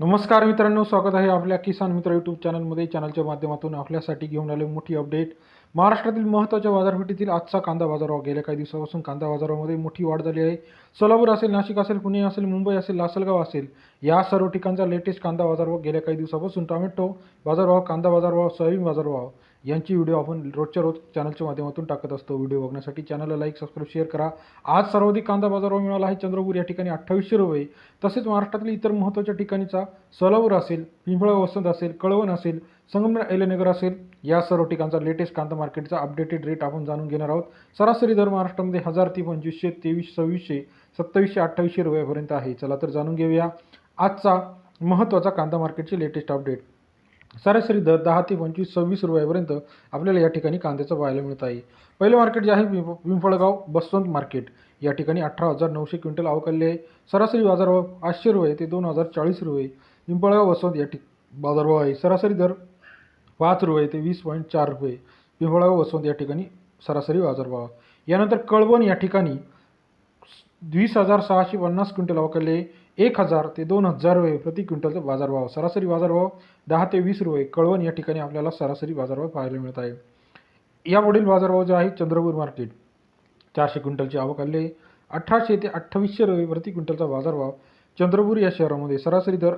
नमस्कार मित्रांनो स्वागत आहे आपल्या किसान मित्र यूट्यूब चॅनलमध्ये चॅनलच्या माध्यमातून आपल्यासाठी घेऊन आले मोठी अपडेट महाराष्ट्रातील महत्त्वाच्या बाजारपेठेतील आजचा कांदा बाजारभाव. गेल्या काही दिवसापासून कांदा बाजारामध्ये मोठी वाढ झाली आहे. सोलापूर असेल नाशिक असेल पुणे असेल मुंबई असेल लासलगाव असेल या सर्व ठिकाणचा लेटेस्ट कांदा बाजारभाव गेल्या काही दिवसापासून टोमॅटो बाजारभाव कांदा बाजारभाव सोयाबीन बाजारभाव. यांची व्हिडिओ आपण रोजच्या रोज चॅनलच्या माध्यमातून टाकत असतो. व्हिडिओ बघण्यासाठी चॅनलला लाईक सबस्क्राईब शेअर करा. आज सर्वाधिक कांदा बाजारभाव मिळाला आहे चंद्रपूर या ठिकाणी अठ्ठावीसशे रुपये. तसेच महाराष्ट्रातील इतर महत्त्वाच्या ठिकाणीचा सलावर असेल पिंपळा वसंत असेल कळवण असेल संगमनेर एलेनगर असेल या सर्व ठिकाणचा लेटेस्ट कांदा मार्केटचा अपडेटेड रेट आपण जाणून घेणार आहोत. सरासरी दर महाराष्ट्रामध्ये हजार ते पंचवीसशे तेवीस सव्वीसशे सत्तावीसशे अठ्ठावीसशे रुपयापर्यंत आहे. चला तर जाणून घेऊया आजचा महत्त्वाचा कांदा मार्केटचे लेटेस्ट अपडेट सरासरी दर दहा ते पंचवीस सव्वीस रुपयापर्यंत आपल्याला या ठिकाणी कांद्याचं पाहायला मिळत आहे. पहिलं मार्केट जे आहे पिंप पिंपळगाव बसवंत मार्केट या ठिकाणी अठरा हजार नऊशे क्विंटल आवकले आहे. सरासरी बाजारभाव पाचशे रुपये ते दोन हजार चाळीस रुपये. पिंपळगाव बसवंत या ठिक बाजारभाव आहे. सरासरी दर पाच रुपये ते वीस पॉईंट चार रुपये. पिंपळगाव बसवंत या ठिकाणी सरासरी बाजारभाव यानंतर कळवण या ठिकाणी वीस हजार सहाशे पन्नास क्विंटल अवकाले एक हजार ते दोन हजार रुपये प्रति क्विंटलचा बाजारभाव. सरासरी बाजारभाव दहा ते वीस रुपये. कळवण या ठिकाणी आपल्याला सरासरी बाजारभाव पाहायला मिळत आहे. यापुढील बाजारभाव जो आहे चंद्रपूर मार्केट. चारशे क्विंटलची आवक आली आहे. अठराशे ते अठ्ठावीसशे रुपये प्रति क्विंटलचा बाजारभाव चंद्रपूर या शहरामध्ये सरासरी दर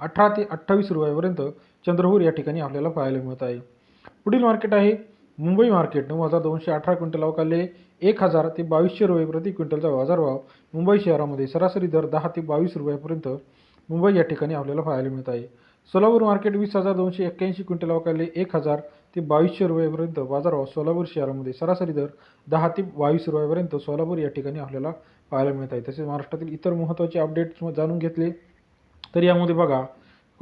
अठरा ते अठ्ठावीस रुपयापर्यंत चंद्रपूर या ठिकाणी आपल्याला पाहायला मिळत आहे. पुढील मार्केट आहे मुंबई मार्केट नऊ हजार दोनशे अठरा क्विंटल अवकाले एक हजार ते बावीसशे रुपये प्रति क्विंटलचा बाजारभाव मुंबई शहरामध्ये सरासरी दर दहा ते बावीस रुपयापर्यंत मुंबई या ठिकाणी आपल्याला पाहायला मिळत आहे. सोलापूर मार्केट वीस हजार दोनशे एक्क्याऐंशी क्विंटल अवकाले एक हजार ते बावीसशे रुपयापर्यंत बाजारभाव सोलापूर शहरामध्ये सरासरी दर दहा ते बावीस रुपयापर्यंत सोलापूर या ठिकाणी आपल्याला पाहायला मिळत आहे. तसेच महाराष्ट्रातील इतर महत्त्वाचे अपडेट्स जाणून घेतले तर यामध्ये बघा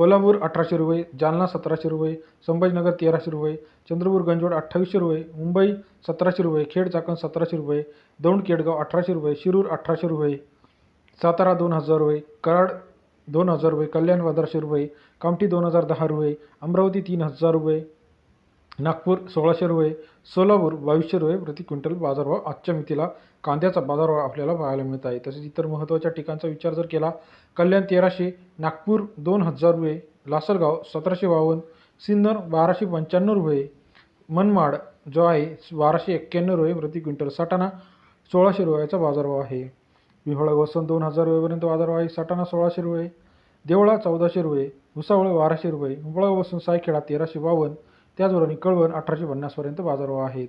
कोल्हापूर अठराशे रुपये जालना सतराशे रुपये संभाजीनगर तेराशे रुपये चंद्रपूर गंजवड अठ्ठावीसशे रुपये मुंबई सतराशे रुपये खेड चाकण सतराशे रुपये दौंड केडगाव अठराशे रुपये शिरूर अठराशे रुपये सातारा दोन हजार रुपये कराड दोन हजार रुपये कल्याण पंधराशे रुपये कामठी दोन हजार दहा रुपये अमरावती तीन हजार रुपये नागपूर सोळाशे रुपये सोलापूर बावीसशे रुपये प्रति क्विंटल बाजारभाव. आजच्या मितीला कांद्याचा बाजारभाव आपल्याला पाहायला मिळत आहे. तसेच इतर महत्त्वाच्या ठिकाणचा विचार जर केला कल्याण तेराशे नागपूर दोन हजार रुपये लासलगाव सतराशे बावन्न सिन्नर बाराशे पंच्याण्णव रुपये मनमाड जो आहे बाराशे एक्क्याण्णव रुपये प्रति क्विंटल सटाणा सोळाशे रुपयाचा बाजारभाव आहे. विहळा वसंत दोन हजार रुपयेपर्यंत बाजारभाव आहे. सटाणा सोळाशे रुपये देवळा चौदाशे रुपये भुसावळ बाराशे रुपये मुंबळा वसंत सायखेडा तेराशे बावन्न त्याचबरोबर कळवण अठराशे पन्नासपर्यंत बाजारभाव आहेत.